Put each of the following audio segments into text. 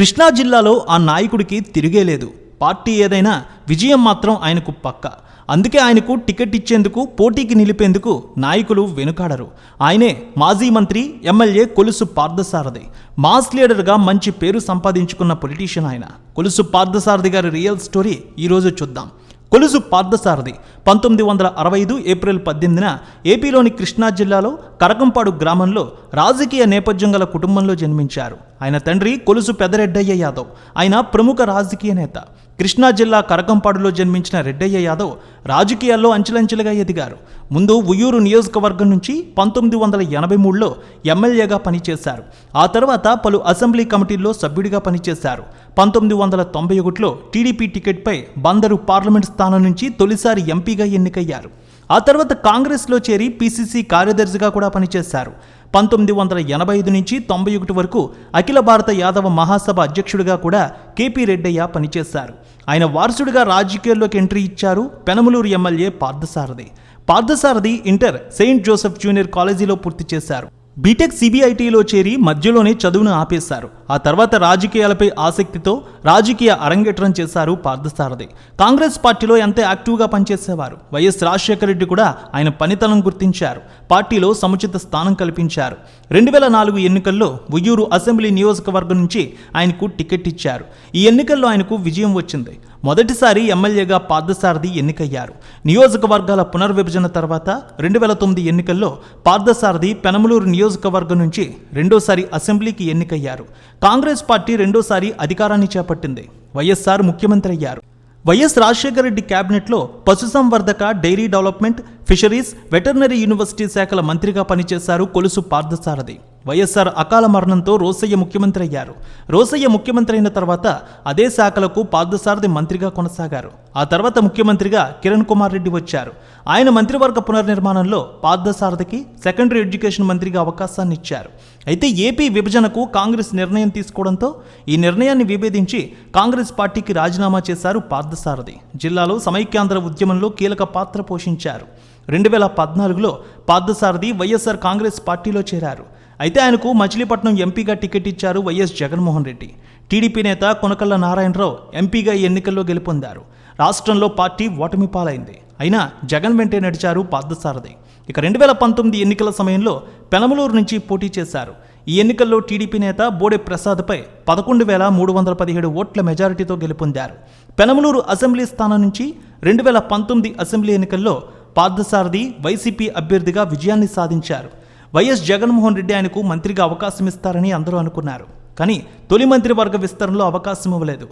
కృష్ణా జిల్లాలో ఆ నాయకుడికి తిరిగే లేదు. పార్టీ ఏదైనా విజయం మాత్రం ఆయనకు పక్క. అందుకే ఆయనకు టికెట్ ఇచ్చేందుకు పోటీకి నిలిపేందుకు నాయకులు వెనుకాడరు. ఆయనే మాజీ మంత్రి ఎమ్మెల్యే కొలుసు పార్థసారథి. మాస్ లీడర్గా మంచి పేరు సంపాదించుకున్న పొలిటీషియన్ ఆయన. కొలుసు పార్థసారథి గారి రియల్ స్టోరీ ఈరోజు చూద్దాం. కొలుసు పార్థసారథి పంతొమ్మిది వందల అరవై ఐదు ఏప్రిల్ పద్దెనిమిదిన ఏపీలోని కృష్ణా జిల్లాలో కరకంపాడు గ్రామంలో రాజకీయ నేపథ్యం గల కుటుంబంలో జన్మించారు. ఆయన తండ్రి కొలుసు పెదరెడ్డయ్య యాదవ్ ఆయన ప్రముఖ రాజకీయ నేత. కృష్ణా జిల్లా కరకంపాడులో జన్మించిన రెడ్డయ్య యాదవ్ రాజకీయాల్లో అంచెలంచెలుగా ఎదిగారు. ముందు ఉయ్యూరు నియోజకవర్గం నుంచి పంతొమ్మిది వందల ఎనభై మూడులో ఎమ్మెల్యేగా పనిచేశారు. ఆ తర్వాత పలు అసెంబ్లీ కమిటీల్లో సభ్యుడిగా పనిచేశారు. పంతొమ్మిది వందల తొంభై ఒకటిలో టీడీపీ టికెట్పై బందరు పార్లమెంట్ స్థానం నుంచి తొలిసారి ఎంపీగా ఎన్నికయ్యారు. ఆ తర్వాత కాంగ్రెస్లో చేరి పీసీసీ కార్యదర్శిగా కూడా పనిచేశారు. పంతొమ్మిది వందల ఎనభై ఐదు నుంచి తొంభై ఒకటి వరకు అఖిల భారత యాదవ మహాసభ అధ్యక్షుడిగా కూడా కేపీ రెడ్డయ్య పనిచేశారు. ఆయన వారసుడిగా రాజకీయాల్లోకి ఎంట్రీ ఇచ్చారు Penamaluru MLA Parthasarathi. Parthasarathi inter Saint Joseph junior కాలేజీలో పూర్తి చేశారు. బీటెక్ సిబిఐటిలో చేరి మధ్యలోనే చదువును ఆపేశారు. ఆ తర్వాత రాజకీయాలపై ఆసక్తితో రాజకీయ అరంగేట్రం చేశారు పార్థసారథి. కాంగ్రెస్ పార్టీలో ఎంత యాక్టివ్గా పనిచేసేవారు. వైఎస్ రాజశేఖర రెడ్డి కూడా ఆయన పనితనం గుర్తించారు. పార్టీలో సముచిత స్థానం కల్పించారు. రెండు వేల నాలుగు ఎన్నికల్లో ఉయ్యూరు అసెంబ్లీ నియోజకవర్గం నుంచి ఆయనకు టికెట్ ఇచ్చారు. ఈ ఎన్నికల్లో ఆయనకు విజయం వచ్చింది. మొదటిసారి ఎమ్మెల్యేగా పార్థసారథి ఎన్నికయ్యారు. నియోజకవర్గాల పునర్విభజన తర్వాత రెండు వేల తొమ్మిది ఎన్నికల్లో పార్థసారథి పెనమలూరు నియోజకవర్గం నుంచి రెండోసారి అసెంబ్లీకి ఎన్నికయ్యారు. కాంగ్రెస్ పార్టీ రెండోసారి అధికారాన్ని చేపట్టింది. వైఎస్ఆర్ ముఖ్యమంత్రి అయ్యారు. వైఎస్ రాజశేఖర రెడ్డి కేబినెట్లో పశుసంవర్ధక dairy development fisheries veterinary university శాఖల మంత్రిగా పనిచేశారు కొలుసు పార్థసారథి. వైఎస్ఆర్ అకాల మరణంతో రోసయ్య ముఖ్యమంత్రి అయ్యారు. రోసయ్య ముఖ్యమంత్రి అయిన తర్వాత అదే శాఖలకు పార్థసారథి మంత్రిగా కొనసాగారు. ఆ తర్వాత ముఖ్యమంత్రిగా కిరణ్ కుమార్ రెడ్డి వచ్చారు. ఆయన మంత్రివర్గ పునర్నిర్మాణంలో పార్థసారథికి సెకండరీ ఎడ్యుకేషన్ మంత్రిగా అవకాశాన్ని ఇచ్చారు. అయితే ఏపీ విభజనకు కాంగ్రెస్ నిర్ణయం తీసుకోవడంతో ఈ నిర్ణయాన్ని విభేదించి కాంగ్రెస్ పార్టీకి రాజీనామా చేశారు పార్థసారథి. జిల్లాలో సమైక్యాంధ్ర ఉద్యమంలో కీలక పాత్ర పోషించారు. రెండు వేల పద్నాలుగులో పార్థసారథి వైఎస్ఆర్ కాంగ్రెస్ పార్టీలో చేరారు. అయితే ఆయనకు మచిలీపట్నం ఎంపీగా టికెట్ ఇచ్చారు వైఎస్ జగన్మోహన్ రెడ్డి. టీడీపీ నేత కొనకళ్ళ నారాయణరావు ఎంపీగా ఈ ఎన్నికల్లో గెలుపొందారు. రాష్ట్రంలో పార్టీ ఓటమి పాలైంది. అయినా జగన్ వెంటే నడిచారు పార్థసారథి. ఇక రెండు వేల పంతొమ్మిది ఎన్నికల సమయంలో పెనమలూరు నుంచి పోటీ చేశారు. ఈ ఎన్నికల్లో టీడీపీ నేత బోడే ప్రసాద్పై పదకొండు వేల మూడు వందల పదిహేడు ఓట్ల మెజారిటీతో గెలుపొందారు. పెనమలూరు అసెంబ్లీ స్థానం నుంచి రెండు వేల పంతొమ్మిది అసెంబ్లీ ఎన్నికల్లో పార్థసారథి వైసీపీ అభ్యర్థిగా విజయాన్ని సాధించారు. వైఎస్ జగన్మోహన్ రెడ్డి ఆయనకు మంత్రిగా అవకాశం ఇస్తారని అందరూ అనుకున్నారు. కానీ తొలి మంత్రివర్గ విస్తరణలో అవకాశం ఇవ్వలేదు.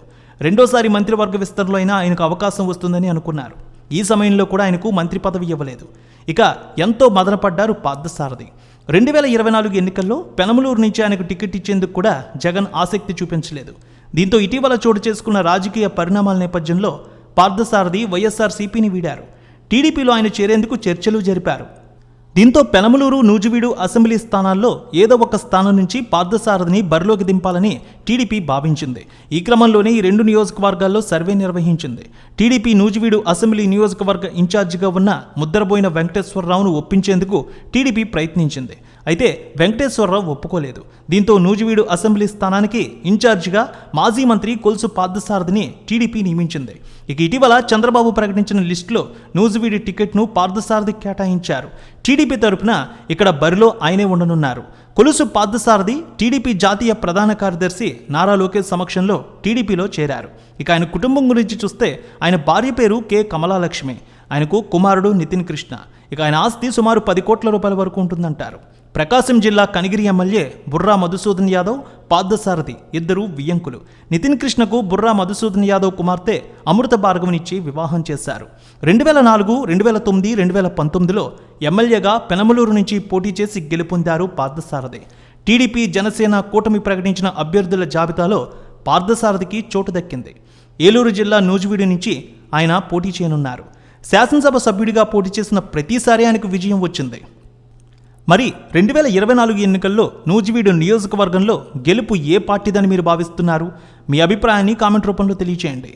రెండోసారి మంత్రివర్గ విస్తరణలో అయినా ఆయనకు అవకాశం వస్తుందని అనుకున్నారు. ఈ సమయంలో కూడా ఆయనకు మంత్రి పదవి ఇవ్వలేదు. ఇక ఎంతో మదనపడ్డారు పార్థసారథి. రెండు వేల ఇరవై నాలుగు ఎన్నికల్లో పెనమలూరు నుంచి ఆయనకు టికెట్ ఇచ్చేందుకు కూడా జగన్ ఆసక్తి చూపించలేదు. దీంతో ఇటీవల చోటు చేసుకున్న రాజకీయ పరిణామాల నేపథ్యంలో పార్థసారథి వైఎస్ఆర్సీపీని వీడారు. టీడీపీలో ఆయన చేరేందుకు చర్చలు జరిపారు. దీంతో పెనమలూరు నూజివీడు అసెంబ్లీ స్థానాల్లో ఏదో ఒక స్థానం నుంచి పార్థసారథిని బరిలోకి దింపాలని టీడీపీ భావించింది. ఈ క్రమంలోనే ఈ రెండు నియోజకవర్గాల్లో సర్వే నిర్వహించింది. టీడీపీ నూజివీడు అసెంబ్లీ నియోజకవర్గ ఇన్ఛార్జిగా ఉన్న ముద్రబోయిన వెంకటేశ్వరరావును ఒప్పించేందుకు టీడీపీ ప్రయత్నించింది. అయితే వెంకటేశ్వరరావు ఒప్పుకోలేదు. దీంతో నూజివీడు అసెంబ్లీ స్థానానికి ఇన్ఛార్జిగా మాజీ మంత్రి కొలుసు పార్థసారథిని టీడీపీ నియమించింది. ఇక ఇటీవల చంద్రబాబు ప్రకటించిన లిస్టులో నూజివీడి టికెట్ను పార్థసారథి కేటాయించారు. టీడీపీ తరపున ఇక్కడ బరిలో ఆయనే ఉండనున్నారు. కొలుసు పార్థసారథి టీడీపీ జాతీయ ప్రధాన కార్యదర్శి నారా లోకేష్ సమక్షంలో టీడీపీలో చేరారు. ఇక ఆయన కుటుంబం గురించి చూస్తే ఆయన భార్య పేరు కె. కమలాలక్ష్మి. ఆయనకు కుమారుడు నితిన్ కృష్ణ. ఇక ఆయన ఆస్తి సుమారు పది కోట్ల రూపాయల వరకు ఉంటుందంటారు. ప్రకాశం జిల్లా కనిగిరి ఎమ్మెల్యే బుర్రా మధుసూదన్ యాదవ్ పార్థసారథి ఇద్దరు వియ్యంకులు నితిన్ కృష్ణకు బుర్రా మధుసూదన్ యాదవ్ కుమార్తె అమృత భార్గవనిచ్చి వివాహం చేశారు. రెండు వేల నాలుగు రెండు వేల తొమ్మిది రెండు వేల పంతొమ్మిదిలో ఎమ్మెల్యేగా పెనమలూరు నుంచి పోటీ చేసి గెలుపొందారు పార్థసారథి. టీడీపీ జనసేన కూటమి ప్రకటించిన అభ్యర్థుల జాబితాలో పార్థసారథికి చోటు దక్కింది. ఏలూరు జిల్లా నూజివీడు నుంచి ఆయన పోటీ చేయనున్నారు. శాసనసభ సభ్యుడిగా పోటీ చేసిన ప్రతిసారి ఆయనకు విజయం వచ్చింది. మరి రెండు వేల ఇరవై నాలుగు ఎన్నికల్లో నూజివీడు నియోజకవర్గంలో గెలుపు ఏ పార్టీదని మీరు భావిస్తున్నారు? మీ అభిప్రాయాన్ని కామెంట్ రూపంలో తెలియచేయండి.